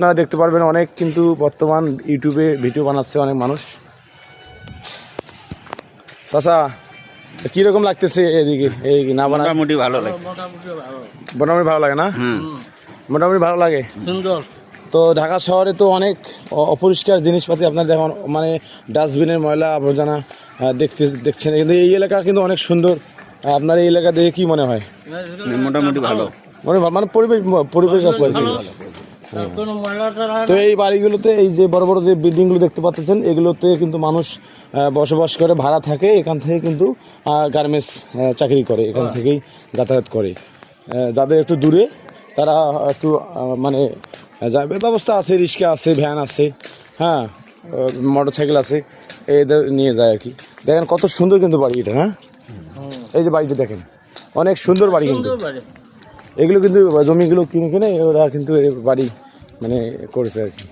আপনারা দেখতে পারবেন অনেক কিন্তু বর্তমান ইউটিউবে ভিডিও বানাচ্ছে অনেক মানুষ। চাচা কীরকম লাগতেছে এদিকে? এই না মোটামুটি ভালো লাগে। মোটামুটি ভালো লাগে না? মোটামুটি ভালো লাগে? সুন্দর। তো ঢাকা শহরে তো অনেক অপরিষ্কার জিনিসপাতি আপনার দেখুন মানে ডাস্টবিনের ময়লা আবর্জনা দেখতে দেখছেন। কিন্তু এই এলাকা কিন্তু অনেক সুন্দর। আপনার এই এলাকা দেখে কি মনে হয়? মোটামুটি ভালো। মনে মানে পরিবেশ পরিবেশ আছে আর কি। তো এই বাড়িগুলোতে এই যে বড় বড় যে বিল্ডিংগুলো দেখতে পাচ্ছেন এগুলোতে কিন্তু মানুষ বসবাস করে ভাড়া থাকে এখান থেকে কিন্তু গার্মেন্টস চাকরি করে এখান থেকেই যাতায়াত করে। যাদের একটু দূরে তারা একটু মানে আহ, যা- ব্যবস্থা আছে রিক্সা আছে ভ্যান আছে হ্যাঁ মোটর সাইকেল আছে এদের নিয়ে যায় আর কি। দেখেন কত সুন্দর কিন্তু বাড়ি এটা হ্যাঁ? এই যে বাড়িটা দেখেন অনেক সুন্দর বাড়ি কিন্তু। এগুলো কিন্তু জমিগুলো কিনে কিনে ওরা কিন্তু বাড়ি মানে করেছে আর কি।